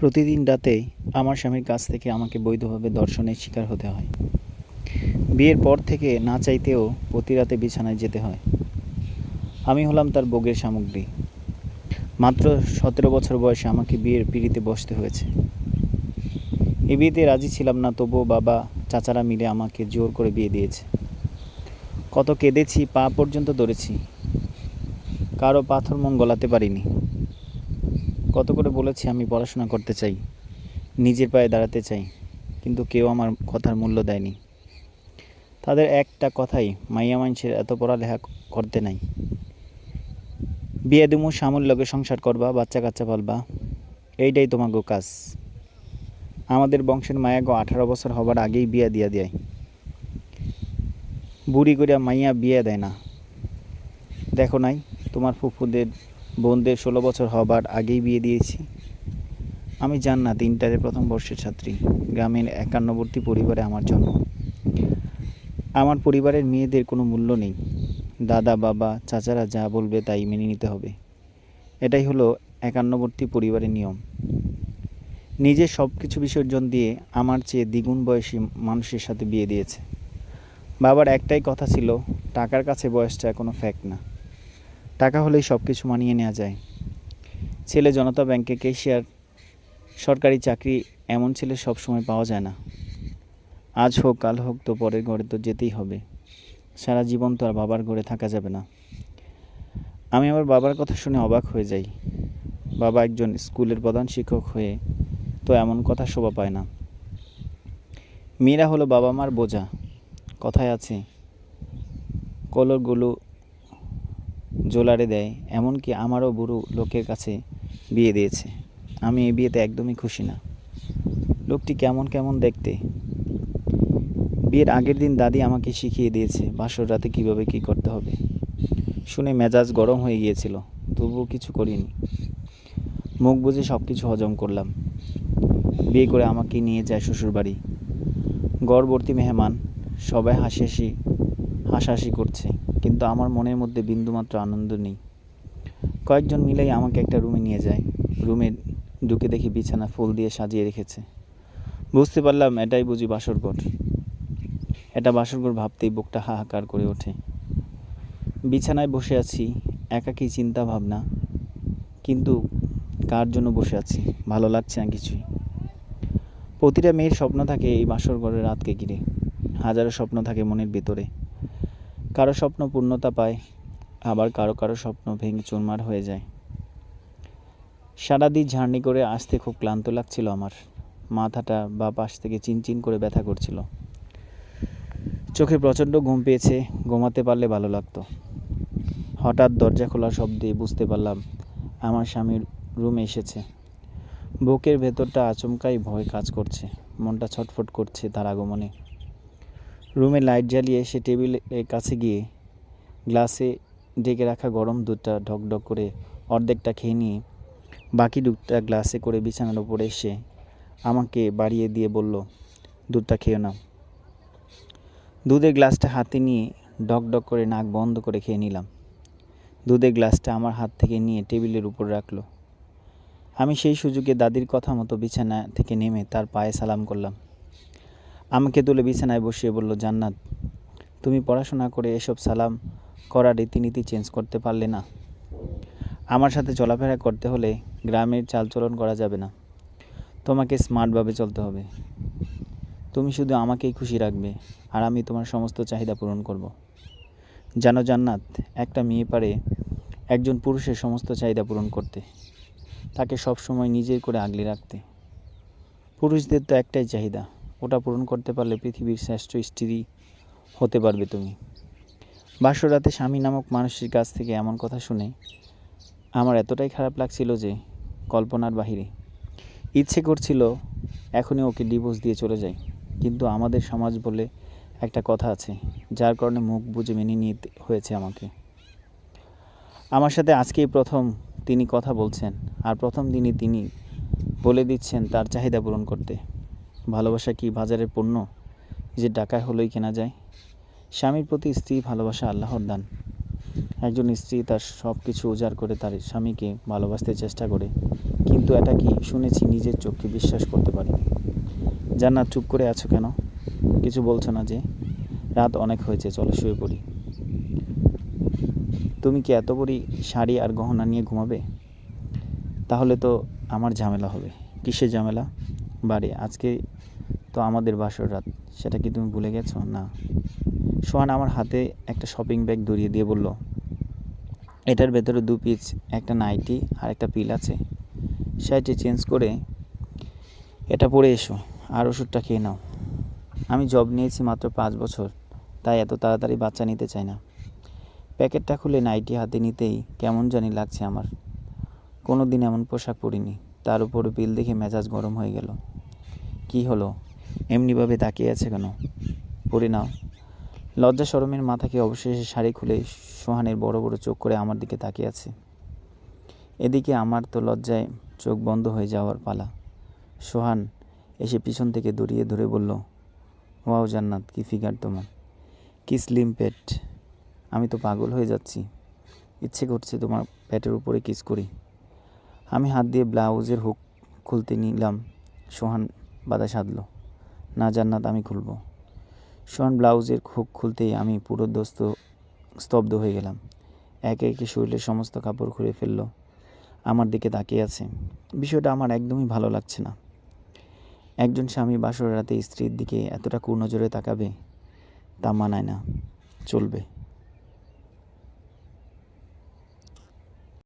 প্রতিদিন রাতে আমার স্বামীর কাছ থেকে আমাকে বৈধভাবে দর্শনের শিকার হতে হয়। বিয়ের পর থেকে না চাইতেও প্রতি রাতে বিছানায় যেতে হয়। আমি হলাম তার ভোগের সামগ্রী। মাত্র সতেরো বছর বয়সে আমাকে বিয়ের পিড়িতে বসতে হয়েছে। এ বিয়েতে রাজি ছিলাম না, তবুও বাবা, চাচারা মিলে আমাকে জোর করে বিয়ে দিয়েছে। কত কেঁদেছি, পা পর্যন্ত ধরেছি। কারও পাথর মন গলাতে পারিনি। কত করে বলেছি আমি পড়াশোনা করতে চাই, নিজের পায়ে দাঁড়াতে চাই, কিন্তু কেউ আমার কথার মূল্য দেয়নি। তাদের একটা কথাই, মাইয়া মানুষের এত পড়ালেখা করতে নাই। বিয়ে দিমু স্বামীর লগে সংসার করবা, বাচ্চা কাচ্চা পালবা, এইটাই তোমার তোমাকে কাজ। আমাদের বংশের মায়াগো আঠারো বছর হবার আগেই বিয়া দিয়া দেয়। বুড়ি করিয়া মাইয়া বিয়ে দেয় না। দেখো নাই, তোমার ফুফুদের বোনদের ষোলো বছর হবার আগেই বিয়ে দিয়েছি। আমি জান্নাত, ইন্টারের প্রথম বর্ষের ছাত্রী। গ্রামের একান্নবর্তী পরিবারে আমার জন্ম। আমার পরিবারের মেয়েদের কোনো মূল্য নেই। দাদা, বাবা, চাচারা যা বলবে তাই মেনে নিতে হবে। এটাই হলো একান্নবর্তী পরিবারের নিয়ম। নিজের সব কিছু বিসর্জন দিয়ে আমার চেয়ে দ্বিগুণ বয়সী মানুষের সাথে বিয়ে দিয়েছে। বাবার একটাই কথা ছিল, টাকার কাছে বয়সটা কোনো ফ্যাক্ট না। টাকা হলেই সব কিছু মানিয়ে নেওয়া যায়। ছেলে জনতা ব্যাংকে কেশিয়ার সরকারি চাকরি এমন ছেলে সব সময় পাওয়া যায় না। আজ হোক, কাল হোক, তো পরের ঘরে তো যেতেই হবে। সারা জীবন তো আর বাবার ঘরে থাকা যাবে না। আমি আমার বাবার কথা শুনে অবাক হয়ে যাই। বাবা একজন স্কুলের প্রধান শিক্ষক হয়ে তো এমন কথা শোভা পায় না। মেয়েরা হলো বাবা মার বোঝা। কথায় আছে, কলরগুলো জোলারে দেয়, এমনকি আমারও বুড়ো লোকের কাছে বিয়ে দিয়েছে। আমি এই বিয়েতে একদমই খুশি না। লোকটি কেমন কেমন দেখতে। বিয়ের আগের দিন দাদি আমাকে শিখিয়ে দিয়েছে বাসর রাতে কীভাবে কী করতে হবে। শুনে মেজাজ গরম হয়ে গিয়েছিল, তবুও কিছু করিনি। মুখ বুঝে সব কিছু হজম করলাম। বিয়ে করে আমাকে নিয়ে যায় শ্বশুরবাড়ি। গড়বর্তী মেহমান, সবাই হাসি হাসি হাসাহাসি করছে, কিন্তু আমার মনের মধ্যে বিন্দুমাত্র আনন্দ নেই। কয়েকজন মিলেই আমাকে একটা রুমে নিয়ে যায়। রুমে ঢুকে দেখি বিছানা ফুল দিয়ে সাজিয়ে রেখেছে। বুঝতে পারলাম এটাই বুঝি বাসরঘর এটা বাসরঘর ভাবতেই বুকটা হাহাকার করে ওঠে। বিছানায় বসে আছি, একাকী চিন্তা ভাবনা। কিন্তু কার জন্য বসে আছি? ভালো লাগছে না কিছুই। প্রতিটা মেয়ের স্বপ্ন থাকে এই বাসর ঘরের রাতকে ঘিরে। হাজারো স্বপ্ন থাকে মনের ভিতরে। কারও স্বপ্ন পূর্ণতা পায়, আবার কারও কারও স্বপ্ন ভেঙে চুরমার হয়ে যায়। সারাদিন ঝার্নি করে আসতে খুব ক্লান্ত লাগছিল আমার। মাথাটা বা পাশ থেকে চিনচিন করে ব্যথা করছিল। চোখে প্রচণ্ড ঘুম পেয়েছে, ঘুমাতে পারলে ভালো লাগতো। হঠাৎ দরজা খোলা শব্দে বুঝতে পারলাম, আমার স্বামীর রুমে এসেছে। বুকের ভেতরটা আচমকাই ভয় কাজ করছে, মনটা ছটফট করছে তার আগমনে। রুমে লাইট জ্বালিয়ে সে টেবিলের কাছে গিয়ে গ্লাসে ডেকে রাখা গরম দুধটা ঢকঢক করে অর্ধেকটা খেয়ে নিয়ে বাকি দুধটা গ্লাসে করে বিছানার উপরে এসে আমাকে বাড়িয়ে দিয়ে বলল, দুধটা খেয়ে নাও। দুধের গ্লাসটা হাতে নিয়ে ডক করে নাক বন্ধ করে খেয়ে নিলাম। দুধের গ্লাসটা আমার হাত থেকে নিয়ে টেবিলের উপর রাখল। আমি সেই সুযোগে দাদির কথা মতো বিছানা থেকে নেমে তার পায়ে সালাম করলাম। আমাকে তুলে বিছানায় বসিয়ে বলল, জান্নাত, তুমি পড়াশোনা করে এসব সালাম করার রীতিনীতি চেঞ্জ করতে পারলে না। আমার সাথে চলাফেরা করতে হলে গ্রামের চালচলন করা যাবে না। তোমাকে স্মার্টভাবে চলতে হবে। তুমি শুধু আমাকেই খুশি রাখবে আর আমি তোমার সমস্ত চাহিদা পূরণ করব। জানো জান্নাত, একটা মেয়ে পারে একজন পুরুষের সমস্ত চাহিদা পূরণ করতে। তাকে সব সময় নিজের করে আগলে রাখতে। পুরুষদের তো একটাই চাহিদা ওটা পূরণ করতে পারলে পৃথিবীর শ্রেষ্ঠ স্ত্রী হতে পারবে তুমি। বাসরাতে স্বামী নামক মানুষের কাছ থেকে এমন কথা শুনে আমার এতটাই খারাপ লাগছিল যে কল্পনার বাহিরে ইচ্ছে করছিল এখনই ওকে ডিভোর্স দিয়ে চলে যাই। কিন্তু আমাদের সমাজ বলে একটা কথা আছে, যার কারণে মুখ বুঝে মেনে নিতে হয়েছে আমাকে। আমার সাথে আজকেই প্রথম তিনি কথা বলছেন, আর প্রথম দিনই তিনি বলে দিচ্ছেন তার চাহিদা পূরণ করতে। ভালোবাসা কি বাজারের পণ্য? যে টাকায় হলেই কেনা যায়। স্বামীর প্রতি স্ত্রী ভালোবাসা আল্লাহর দান। একজন স্ত্রী তার সব কিছু উজাড় করে তার স্বামীকে ভালোবাসতে চেষ্টা করে, কিন্তু এটা কি শুনেছি নিজের চোখকে বিশ্বাস করতে পারিনি জান্নাত চুপ করে আছো কেন? কিছু বলছো না যে, রাত অনেক হয়েছে, চলো শুয়ে পড়ি। তুমি কি এত বড়ি শাড়ি আর গহনা নিয়ে ঘুমাবে? তাহলে তো আমার ঝামেলা হবে। কিসের ঝামেলা? বাড়ি, আজকে তো আমাদের বাসর রাত, সেটা কি তুমি ভুলে গেছো? না। সোহান আমার হাতে একটা শপিং ব্যাগ ধরিয়ে দিয়ে বলল, এটার ভেতরে দু পিস একটা নাইটি আর একটা পিল আছে। শাড়িটি চেঞ্জ করে এটা পরে এসো আর ওষুধটা খেয়ে নাও। আমি জব নিয়েছি মাত্র পাঁচ বছর, তাই এত তাড়াতাড়ি বাচ্চা নিতে চাই না। প্যাকেটটা খুলে নাইটি হাতে নিতেই কেমন জানি লাগছে আমার। কোনো দিন এমন পোশাক পরিনি। তার উপর বিল দেখে মেজাজ গরম হয়ে গেল। কি হলো? এমনিভাবে তাকিয়ে আছে কেন? পরে নাও। লজ্জা শরমের মাথাকে অবশেষে শাড়ি খুলে সোহানের বড় বড় চোখ করে আমার দিকে তাকিয়ে আছে। এদিকে আমার তো লজ্জায় চোখ বন্ধ হয়ে যাওয়ার পালা। সোহান এসে পিছন থেকে দড়িয়ে ধরে বলল, ওয়াও জান্নাত, কি ফিগার তোমার। কি স্লিম পেট আমি তো পাগল হয়ে যাচ্ছি। ইচ্ছে করছে তোমার পেটের উপরে কিস করি। আমি হাত দিয়ে ব্লাউজের হুক খুলতে নিলাম। সোহান বাধা সাধলো। না, জান্নাত আমি খুলবো। সোহান ব্লাউজের হুক খুলতেই আমি পুরো দোস্ত, স্তব্ধ হয়ে গেলাম। একে একে শরীরের সমস্ত কাপড় খুলে ফেলল। আমার দিকে তাকিয়ে আছে। বিষয়টা আমার একদমই ভালো লাগছে না। একজন স্বামী বাসর রাতে স্ত্রীর দিকে এতটা কুনজরে তাকাবে তা মানায় না। চলবে।